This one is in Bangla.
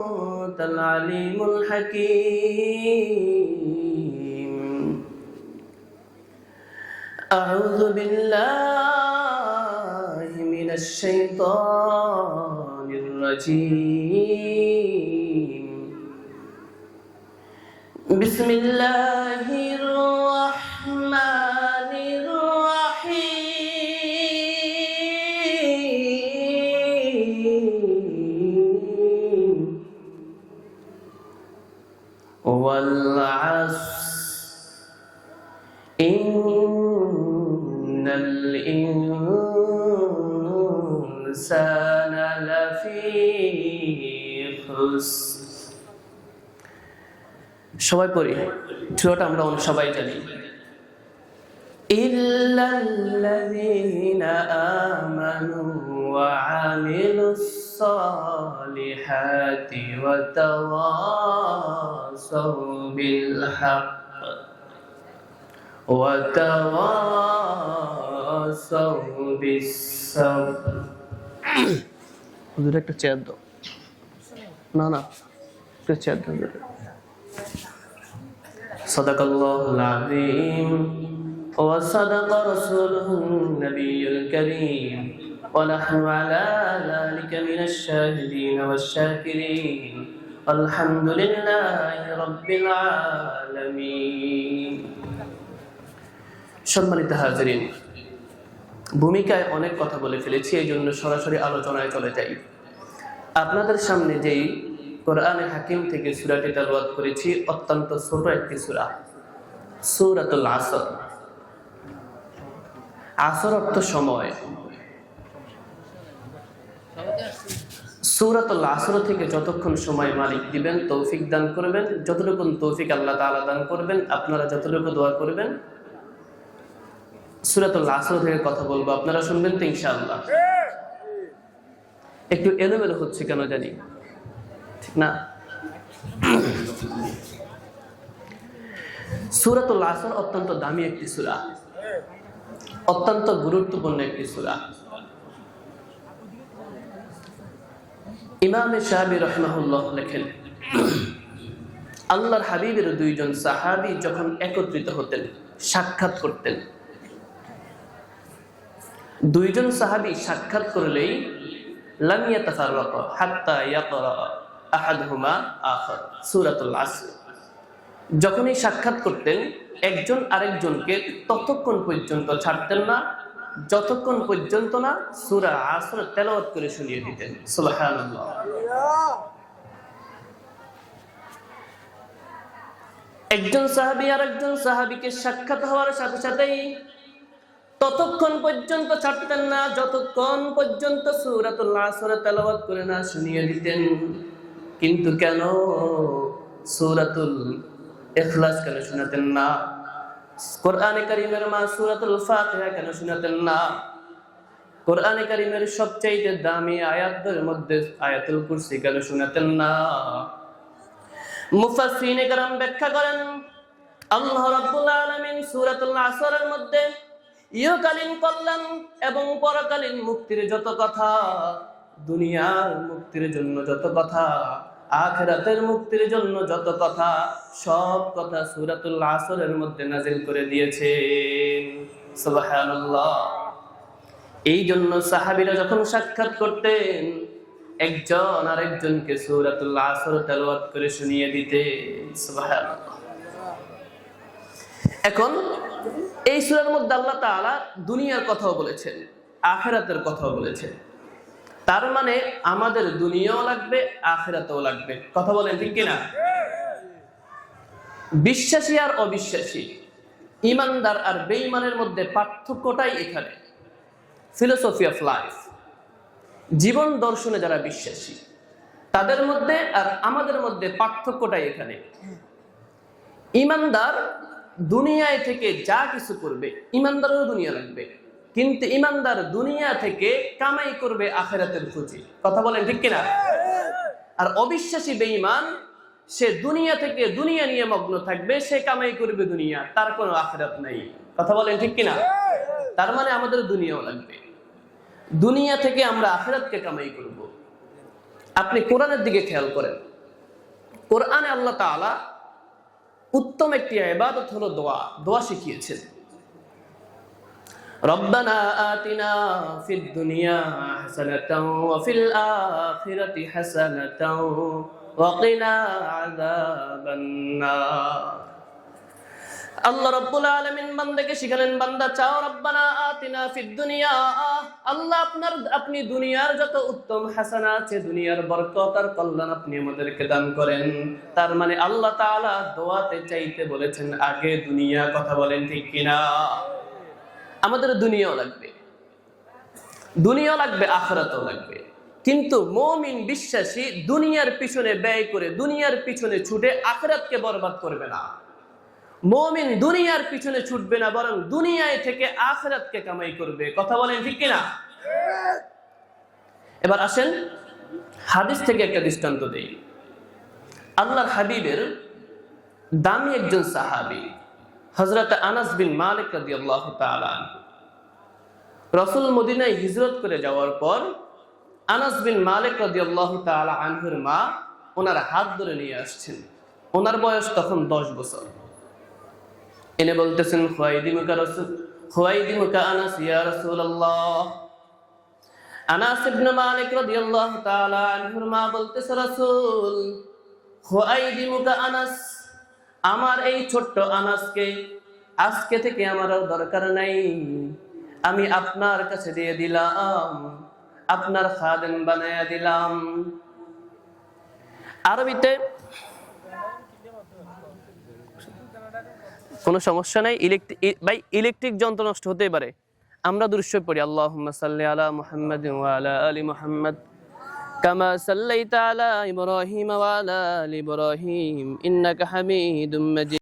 أنت العليم الحكيم. أعوذ بالله من الشيطان الرجيم. بسم الله الإنسان لفي خسر সবাই পড়ি ছোটটা আমরা অন্য সবাই জানি إلا الذين آمنوا وعملوا الصالحات وتواصوا بالحق وتواصوا بالصبر হুজুর একটা চেয়ার দাও না না একটা চেয়ার দাও হুজুর। صدق الله العظيم وصدق رسوله النبي الكريم ونحن على ذلك من الشاهدين والشاكرين الحمد لله رب العالمين সম্মানিত হাজরিন ভূমিকায় অনেক কথা বলে ফেলেছি, এই জন্য সরাসরি আলোচনায় চলে যাই। আপনাদের সামনে যেই কোরআনে হাকিম থেকে সুরাটি তালবাদ করেছি, অত্যন্ত ছোট একটি সুরা, সুরাতুল আসর। আসর অর্থ সময়। সুরাতুল আসর থেকে যতক্ষণ সময় মালিক দিবেন, তৌফিক দান করবেন যতটুকু তৌফিক আল্লাহ তাআলা দান করবেন, আপনারা যতটুকু দোয়া করবেন সুরাতুল থেকে কথা বলব, আপনারা শুনবেন তো একটু এলোমেলো হচ্ছে কেন জানি? ঠিক না? আসর অত্যন্ত দামি একটি সুরা। অত্যন্ত গুরুত্বপূর্ণ একটি সুরা। ইমামে সাহাবি রহমাহুল্লাহ লেখেন, আল্লাহর হাবিবের দুইজন সাহাবি যখন একত্রিত হতেন, সাক্ষাৎ করতেন দুইজন সাহাবি সাক্ষাৎ করলেই লাম ইয়াতাফাররাকা হাত্তা ইয়াকরা আহাদুহুমা আখার, সূরাতুল আসর। যখনই সাক্ষাৎ করতেন, একজন আরেকজনকে ততক্ষণ পর্যন্ত ছাড়তেন না, যতক্ষণ পর্যন্ত না সূরা আসর তেলাওয়াত করে শুনিয়ে দিতেন। একজন সাহাবী আরেকজন সাহাবীকে সাক্ষাৎ হওয়ার সাথে সাথেই ততক্ষণ পর্যন্ত ছাড়তেন না, যতক্ষণ পর্যন্ত সুরাতুল আসরে তেলাবাদ করে না শুনিয়ে দিতেন কিন্তু কেন সুরাতুল এখলাস কেন শোনাতেন না? কোরআনে কারিমের মা সুরাতুল ফাতিহা কেন শোনাতেন না? কোরআনে কারিমের সবচেয়ে দামি আয়াতের মধ্যে আয়াতুল কুরসি কেন শোনাতেন না? মুফাসসিনে কারাম ব্যাখ্যা করেন, আল্লাহ রাব্বুল আলামিন সূরাতুল আসরের মধ্যে ইহকালীন কল্যাণ এবং পরকালীন মুক্তির যত কথা, দুনিয়ার মুক্তির জন্য যত কথা, আখেরাতের মুক্তির জন্য যত কথা, সব কথা সূরাতুল আসরের মধ্যে নাজিল করে দিয়েছেন। এই জন্য সাহাবিরা যখন সাক্ষাৎ করতেন, একজন আরেকজনকে সূরাতুল আসর তেলাওয়াত করে শুনিয়ে দিতে এখন এই সূরার মধ্যে আল্লাহ তাআলা দুনিয়ার কথাও বলেছেন, আখেরাতের কথাও বলেছেন। তার মানে আমাদের দুনিয়াও লাগবে, আখেরাতেও লাগবে। কথা বলেন ঠিক কিনা? বিশ্বাসী আর অবিশ্বাসী, ইমানদার আর বেঈমানের মধ্যে পার্থক্যটাই এখানে। ফিলোসফি অফ লাইফ জীবন দর্শনে যারা বিশ্বাসী, তাদের মধ্যে আর আমাদের মধ্যে পার্থক্যটাই এখানে। ইমানদার দুনিয়ায় থেকে যা কিছু করবে, ইমানদারও দুনিয়া লাগবে কিন্তু ইমানদার দুনিয়া থেকে কামাই করবে আখেরাতের খুঁজি কথা বলেন ঠিক কিনা? আর অবিশ্বাসী বেঈমান, সে দুনিয়া থেকে দুনিয়া নিয়ে মগ্ন থাকবে, সে কামাই করবে দুনিয়া, তার কোনো আখেরাত নাই। কথা বলেন ঠিক কিনা? তার মানে আমাদের দুনিয়াও লাগবে। দুনিয়া থেকে আমরা আখেরাতকে কামাই করব। আপনি কোরআনের দিকে খেয়াল করেন। কোরআনে আল্লাহ তাআলা উত্তম একটি ইবাদত হলো দোয়া দোয়া শিখিয়েছেন ربنا آتنا في الدنيا حسنة وفي الآخرة حسنة وقنا عذاب النار আল্লাহ রব্বুল আলামিন বান্দাকে শিখালেন, বান্দা চাও রব্বানা আতিনা ফিদ দুনিয়া। আল্লাহ আপনার, আপনি দুনিয়ার যত উত্তম হাসানা আছে, দুনিয়ার বরকত আর কল্যাণ আপনি আমাদেরকে দান করেন। তার মানে আল্লাহ তাআলা দোয়াতে চাইতে বলেছেন, আগে দুনিয়া কথা বলেন, ঠিক কিনা? আমাদের দুনিয়াও লাগবে। দুনিয়াও লাগবে, আখরাতও লাগবে। কিন্তু মমিন বিশ্বাসী দুনিয়ার পিছনে ব্যয় করে, দুনিয়ার পিছনে ছুটে আখরাতকে বরবাদ করবে না। মমিন দুনিয়ার পিছনে ছুটবে না, বরং দুনিয়ায় থেকে আখরাতকে কামাই করবে। কথা বলেন ঠিক কিনা? এবার আসেন, হাদিস থেকে একটা দৃষ্টান্ত দেই। আল্লাহর হাবিবের দামি একজন সাহাবী হজরত আনাস বিন মালিক তাআলা আনহু। রসুল মদিনায় হিজরত করে যাওয়ার পর আনাস বিন মালিক রাদিয়াল্লাহু তাআলা আনহুর মা ওনার হাত ধরে নিয়ে আসছেন। ওনার বয়স তখন দশ বছর। এনে বলতেছেন রসুল আনাস, ইয়া রাসূলুল্লাহ। আনাস ইবনে মালিক রাদিয়াল্লাহু তাআলা আনহুর মা বলতেছে, রাসূল আনাস, আমার এই ছোট্ট আনাসকে আজকে থেকে আমার আর দরকার নাই। আমি আপনার কাছে দিয়ে দিলাম, আপনার খাদেম বানায়া দিলাম। আরবিতে কোনো সমস্যা নাই ইলেকট্রিক ভাই ইলেকট্রিক যন্ত্র নষ্ট হতেই পারে আমরা দৃশ্য পড়ি আল্লাহ সাল্লি আলা মুহাম্মদ আলা আলি মুহাম্মদ كما صليت على إبراهيم وعلى آل إبراهيم إنك حميد مجيد